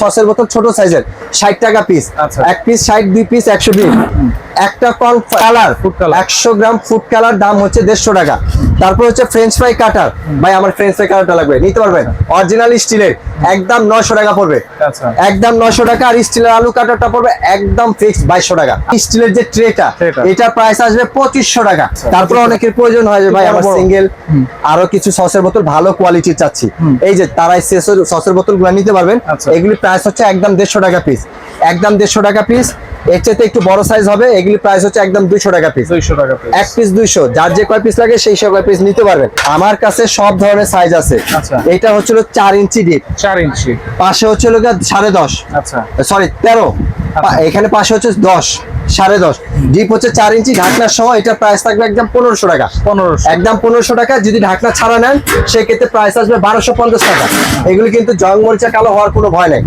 সসের বোতল ছোট সাইজের ষাট টাকা পিস আচ্ছা। এক পিস ষাট দুই পিস একশো বিশ। একটা কল কালার একশো গ্রাম ফুড কালার দাম হচ্ছে দেড়শো টাকা। তারপর হচ্ছে ফ্রেঞ্চ ফ্রাই কাটার ভাই আমার ফ্রেঞ্চ ফ্রাই কাটারটা লাগবে নিতে পারবেন? অরিজিনাল স্টিলের একদম নয়শো টাকা পড়বে। আচ্ছা। একদম নয়শো টাকা আর স্টিলের আলু কাটারটা পড়বে একদম ফিক্স বাইশশো টাকা। স্টিলের যে ট্রেটা। এটা প্রাইস আসবে পঁচিশশো টাকা। তারপর অনেকের প্রয়োজন হয় যে ভাই আমার সিঙ্গেল আরও কিছু সসের বোতল ভালো কোয়ালিটির চাচ্ছি। এই যে তারা এই সসের- সসের বোতলগুলো নিতে পারবেন। আচ্ছা। এগুলি প্রাইস হচ্ছে একদম দেড়শো টাকা পিস একদম দেড়শো টাকা পিস এর চাইতে একটু বড় সাইজ হবে এগুলি প্রাইস হচ্ছে একদম দুইশো টাকা পিস দুইশো টাকা পিস এক পিস দুইশো। যার যে কয় পিস লাগে সেই সব কয় পিস নিতে পারবেন। আমার কাছে সব ধরনের সাইজ আছে। আচ্ছা। এটা হচ্ছিল চার ইঞ্চি ডিপ চার ইঞ্চি। পাশে হচ্ছিল সাড়ে দশ। আচ্ছা। সরি তেরো। এখানে পাশে হচ্ছে দশ সাড়ে দশ। ডিপ হচ্ছে চার ইঞ্চি ঢাকনার সহ এটা প্রাইস থাকবে একদম পনেরোশো টাকা। পনেরোশো। একদম পনেরোশো টাকা যদি ঢাকনা ছাড়া নেন সেক্ষেত্রে প্রাইস আসবে বারোশো পঞ্চাশ টাকা। এগুলি কিন্তু জং মরিচা কালো হওয়ার কোনো ভয় নেই।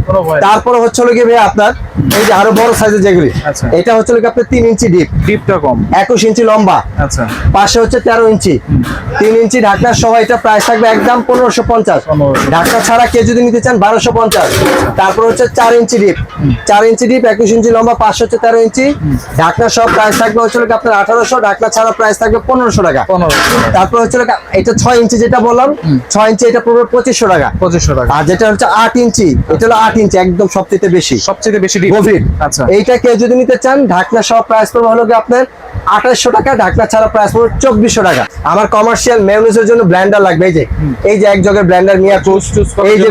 তারপরে হচ্ছে গিয়ে ভাই আপনার এই যে আরও বড় সাইজের যেগুলি আচ্ছা। এটা হচ্ছে গিয়ে আপনার তিন ইঞ্চি ডিপ ডিপটা কম। একুশ ইঞ্চি লম্বা। আচ্ছা। পাশে হচ্ছে তেরো ইঞ্চি। তিন ইঞ্চি ঢাকনার সহ এটা প্রাইস থাকবে একদম পনেরোশো পঞ্চাশ। 1500 ঢাকনা ছাড়া কেউ যদি নিতে চান বারোশো পঞ্চাশ। তারপর হচ্ছে চার ইঞ্চি ডিপ চার ইঞ্চি ডিপ একুশ ইঞ্চি লম্বা পাঁচশো তেরো ইঞ্চি। ঢাকনা সহ প্রাইস থাকবে হচ্ছে হলো গিয়ে আপনার আঠারোশো ঢাকনা ছাড়া প্রাইস থাকবে পনেরোশো টাকা। তারপর হচ্ছে হলো গিয়ে- এটা ছয় ইঞ্চি যেটা বললাম ছয় ইঞ্চি এটা পড়বে পঁচিশশো টাকা। পঁচিশশো টাকা। আর যেটা হচ্ছে আট ইঞ্চি এটা হলো আট ইঞ্চি একদম সবচেয়ে বেশি। সবচেয়ে বেশি গভীর। আচ্ছা। এইটা কেউ যদি নিতে চান ঢাকনা সহ প্রাইস পড়বে হলো আপনার আঠাশশো টাকা ঢাকনা ছাড়া প্রাইস পড়বে চব্বিশশো টাকা। আমার কমার্শিয়াল মেয়নিজের জন্য ব্লেন্ডার লাগবে এই যে এই যে এক জগের ব্ল্যান্ডার করার এই যে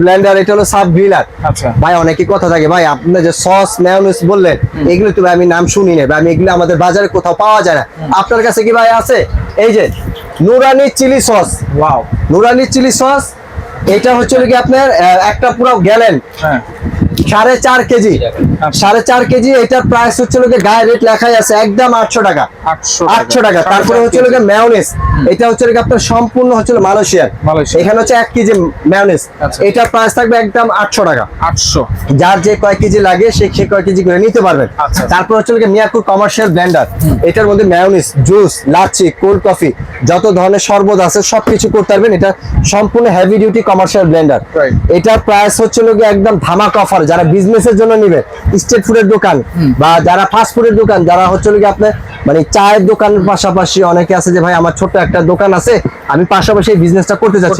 ব্লেন্ডার এটা হলো সাব গ্রিলার আচ্ছা। ভাই অনেকই কথা থাকে। ভাই আপনি যে সস মেয়নিজ বললেন এগুলো তো ভাই আমি নাম শুনি না আমি এগুলো আমাদের বাজারে কোথাও পাওয়া যায় না। আপনার কাছে কি ভাই আছে? এই যে Nurani chilli sauce. Wow Nurani chilli sauce এটা হচ্ছে কি আপনার একটা পুরো গেলেন। হ্যাঁ। সাড়ে চার কেজি। আচ্ছা। সাড়ে চার কেজি এটার প্রাইস হচ্ছে লোকে গায়ে রেট লেখাই আছে একদম আটশো টাকা। আটশো টাকা। তারপরে হচ্ছে লোকে ম্যাওনেস এটা হচ্ছে লোকে আপনার সম্পূর্ণ হচ্ছে মালয়েশিয়ার। এখানে হচ্ছে এক কেজি ম্যাওনেস আচ্ছা। এটার প্রাইস থাকবে একদম আটশো টাকা। আটশো। যার যে কয় কেজি লাগে সে সে কয় কেজি করে নিতে পারবেন আচ্ছা। তারপর হচ্ছে লোকে মিয়াকুর কমার্শিয়াল ব্লেন্ডার এটার মধ্যে mayonnaise juice lassi cold coffee যত ধরনের শরবত আছে সবকিছু করতে পারবেন। এটা সম্পূর্ণ হেভি ডিউটি কমার্শিয়াল ব্লেন্ডার এটার প্রাইস হচ্ছে লোকে একদম ধামাক অফার যারা বিজনেসের জন্য নিবে স্ট্রিট ফুডের দোকান বা যারা ফাস্ট ফুডের দোকান যারা হচ্ছে লোকে আপনার মানে চায়ের দোকানের পাশাপাশি অনেকে আছে যে ভাই আমার ছোট্ট একটা দোকান আছে আমি পাশাপাশি বিজনেসটা করতে চাই।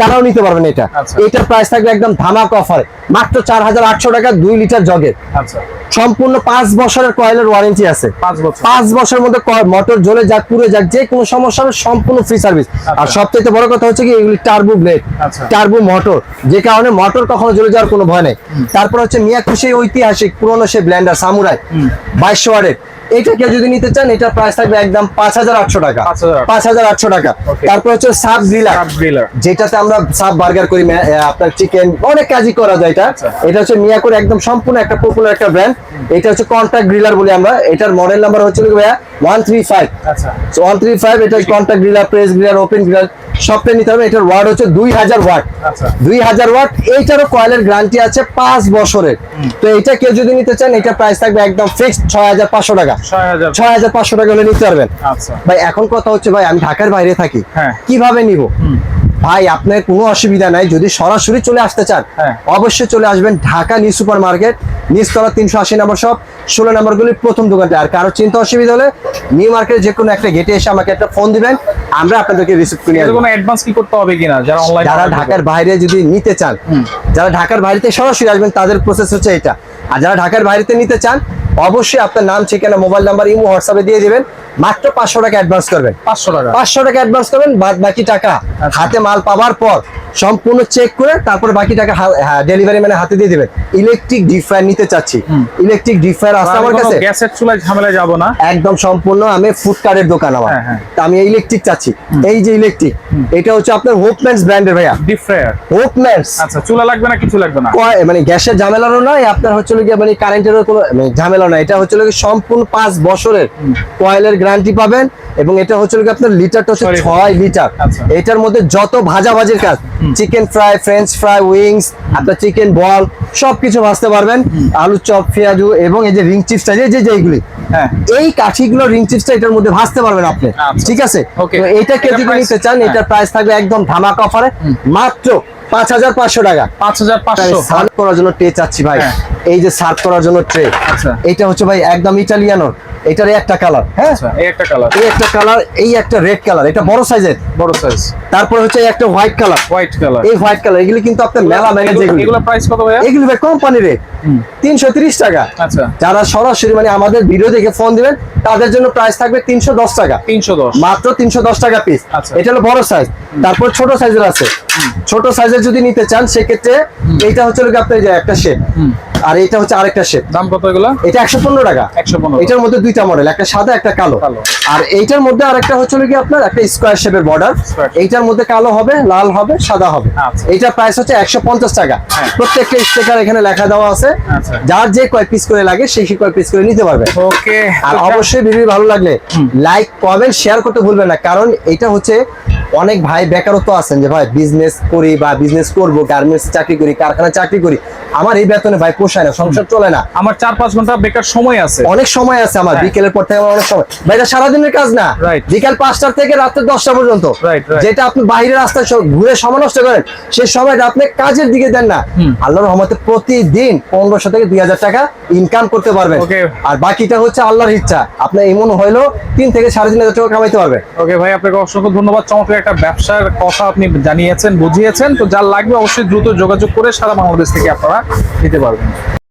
তারাও নিতে পারবেন এটা। আচ্ছা। এটার প্রাইস থাকবে একদম ধামাক অফারে মাত্র চার হাজার আটশো টাকা দুই লিটার জগের আচ্ছা। সম্পূর্ণ পাঁচ বছরের কয়েলের ওয়ারেন্টি আছে। পাঁচ বছর। বছরের মধ্যে মোটর জ্বলে যাক পুড়ে যাক যে কোনো সমস্যা হবে সম্পূর্ণ ফ্রি সার্ভিস আর সবথেকে বড় কথা হচ্ছে কি এগুলি টার্বো ব্লেড আচ্ছা। টার্বো মোটর যে কারণে মোটর কখনো জ্বলে যাওয়ার কোনো ভয় নেই। তারপর হচ্ছে মিয়া খুশি ঐতিহাসিক পুরনো সে ব্ল্যান্ডার সামুরাই বাইশশো ওয়ার্ডের এটা কেউ যদি নিতে চান এটার প্রাইস থাকবে একদম পাঁচ হাজার আটশো টাকা। পাঁচ হাজার আটশো। টাকা। তারপর হচ্ছে সাব গ্রিলার যেটাতে আমরা সাব বার্গার করি আপনার চিকেন অনেক কাজই করা যায় এটা। আচ্ছা। এটা হচ্ছে মিয়াকোর একদম সম্পূর্ণ একটা পপুলার একটা ব্র্যান্ড এটা হচ্ছে কন্ট্যাক্ট গ্রিলার বলি আমরা। এটার মডেল নাম্বার হচ্ছে one three five one three five এটা contact griller press griller open griller সবটাই নিতে হবে। এটার ওয়াট হচ্ছে দুই হাজার ওয়াট। আচ্ছা। দুই হাজার ওয়াট এইটারও কয়েলের গ্যারান্টি আছে পাঁচ বছরের। তো এটা কেউ যদি নিতে চান এটা প্রাইস থাকবে একদম ফিক্সড ছয় হাজার পাঁচশো টাকা। ছয় হাজার পাঁচশো টাকা হলে নিতে পারবেন। আচ্ছা। ভাই এখন কথা হচ্ছে ভাই আমি ঢাকার বাইরে থাকি। হ্যাঁ। কীভাবে নিব? ভাই আপনার কোনো অসুবিধা নাই। যদি সরাসরি চলে আসতে চান হ্যাঁ। অবশ্যই চলে আসবেন ঢাকা নিউ সুপার মার্কেট নিচতলা তিনশো আশি নম্বর সব ষোলো নম্বর গুলির প্রথম দোকানটা। আর কারও চিন্তা অসুবিধা হলে নিউ মার্কেট যে কোনো একটা গেটে এসে আমাকে একটা ফোন দিবেন। আমরা আপনাদেরকে রিসিভ করে নিয়ে। কোনো অ্যাডভান্স কি করতে হবে কিনা? যারা অনলাইন যারা ঢাকার বাইরে যদি নিতে চান যারা ঢাকার বাইরেতে সরাসরি আসবেন তাদের প্রসেস হচ্ছে এটা। আর যারা ঢাকার বাইরেতে নিতে চান অবশ্যই আপনার নাম ঠিকানা মোবাইল নাম্বার ইমো হোয়াটসঅ্যাপে দিয়ে দিবেন। মাত্র পাঁচশো টাকা অ্যাডভান্স করবেন। পাঁচশো টাকা। পাঁচশো টাকা অ্যাডভান্স করবেন বাদ বাকি টাকা আচ্ছা। হাতে মাল পাওয়ার পর সম্পূর্ণ চেক করে তারপর বাকি টাকা ডেলিভারি মানে হাতে দিয়ে দেবেন। ইলেকট্রিক ডিপ ফ্রায়ার নিতে চাচ্ছি। ইলেকট্রিক ডিপ ফ্রায়ার আছে আমার কাছে? গ্যাসের চুলায় ঝামেলায় যাব না। একদম সম্পূর্ণ আমি ফুড কার্ডের দোকান আমার। হ্যাঁ, হ্যাঁ। তা আমি ইলেকট্রিক চাচ্ছি। এই যে ইলেকট্রিক এটা হচ্ছে আপনার হোপম্যান্স ব্র্যান্ডের ভাইয়া। ডিপ ফ্রায়ার হোপম্যান্স আচ্ছা চুলা লাগবে না কিছু লাগবে না? মানে গ্যাসের ঝামেলারও নয় আপনার হচ্ছে মানে কারেন্টেরও কোনো মানে ঝামেলা নয় এটা হচ্ছে সম্পূর্ণ পাঁচ বছরের কয়েলের গ্যারান্টি পাবেন এবং এটা হচ্ছে গিয়ে আপনার লিটারটা হচ্ছে ছয় লিটার। আচ্ছা। এটার মধ্যে যত ভাজা ভাজির কাজ chicken fry French fry wings আপনার চিকেন বল সবকিছু ভাজতে পারবেন। আলু চপ পেঁয়াজু এবং এই যে রিং চিপসটা যে যে যেগুলি হ্যাঁ। এই কাঠিগুলো রিং চিপসটা এটার মধ্যে ভাজতে পারবেন আপনি। আচ্ছা। ঠিক আছে. তো এইটা এটার নিতে চান হ্যাঁ। এটার প্রাইস থাকবে একদম ধামাকা অফারে মাত্র পাঁচ হাজার পাঁচশো টাকা। পাঁচ হাজার পাঁচশো। করার জন্য ট্রে চাচ্ছি ভাই। হ্যাঁ। এই যে সার্ভ করার জন্য ট্রে। আচ্ছা। এটা হচ্ছে ভাই একদম ইটালিয়ানোর। এটার একটা কালার হ্যাঁ? আচ্ছা এই একটা কালার। এই একটা কালার এই একটা রেড কালার। এটা বড় সাইজের। বড় সাইজ। তারপর হচ্ছে এই একটা হোয়াইট কালার। White colour. এই হোয়াইট কালার এগুলি কিন্তু আপনার মেলা ম্যানেজ এগুলি। এগুলো প্রাইস কত ভাইয়া? এগুলি ভাই কোম্পানি রেট তিনশো তিরিশ টাকা। আচ্ছা। যারা সরাসরি মানে আমাদের ভিডিও দেখে ফোন দিবেন তাদের জন্য প্রাইস থাকবে তিনশো দশ টাকা। তিনশো দশ। মাত্র তিনশো দশ টাকা পিস আচ্ছা। এটা হলো বড় সাইজ তারপর ছোট সাইজের আছে। ছোট সাইজের যদি নিতে চান সেক্ষেত্রে এইটা হচ্ছে লোক আপনার যে একটা শেপ আর এটা হচ্ছে আরেকটা শেপ দাম কত এগুলো? এটা একশো পনেরো টাকা। একশো পনেরো। এটার মধ্যে দুইটা মডেল একটা সাদা একটা কালো। আর এইটার মধ্যে আরেকটা হচ্ছে কি আপনার? একটা স্কোয়ার শেপের বর্ডার এইটার মধ্যে কালো হবে লাল হবে সাদা হবে। আচ্ছা। এইটার প্রাইস হচ্ছে একশো পঞ্চাশ টাকা। হ্যাঁ। প্রত্যেকটা স্টিকার এখানে লেখা দেওয়া আছে। আচ্ছা। যার যে কয় পিস করে লাগে সেই সেই কয় পিস করে নিতে পারবে। ওকে। আর অবশ্যই ভিডিও ভালো লাগলে লাইক কমেন্ট শেয়ার করতে ভুলবেন না। কারণ এটা হচ্ছে অনেক ভাই বেকারত্ব আছেন যে ভাই বিজনেস করি বা বিজনেস করব গার্মেন্টস চাকরি করি কারখানায় চাকরি করি। আমার এই বেতনে ভাই পোষায় না সংসার চলে না। আমার চার পাঁচ ঘণ্টা বেকার সময় আছে। অনেক সময় আছে আমার হ্যাঁ। বিকেলের পর থেকে আমার অনেক সময়। ভাই এটা সারাদিনের কাজ না. বিকাল পাঁচটা থেকে রাত্রে দশটা পর্যন্ত. যেটা আপনি বাইরের রাস্তায় ঘুরে সময় নষ্ট করেন সেই সময়টা আপনি কাজের দিকে দেন না। আল্লাহর রহমতে প্রতিদিন পনেরোশো থেকে দুই হাজার টাকা ইনকাম করতে পারবেন. আর বাকিটা হচ্ছে আল্লাহর ইচ্ছা। আপনার এমন হইল তিন থেকে সাড়ে তিন হাজার টাকা কামাইতে পারবে। ওকে ভাই আপনাকে অসংখ্য ধন্যবাদ। চমৎকার একটা ব্যবসার কথা আপনি জানিয়েছেন বুঝিয়েছেন। তো যার লাগবে অবশ্যই দ্রুত যোগাযোগ করে সারা বাংলাদেশ থেকে আপনারা নিতে পারবেন।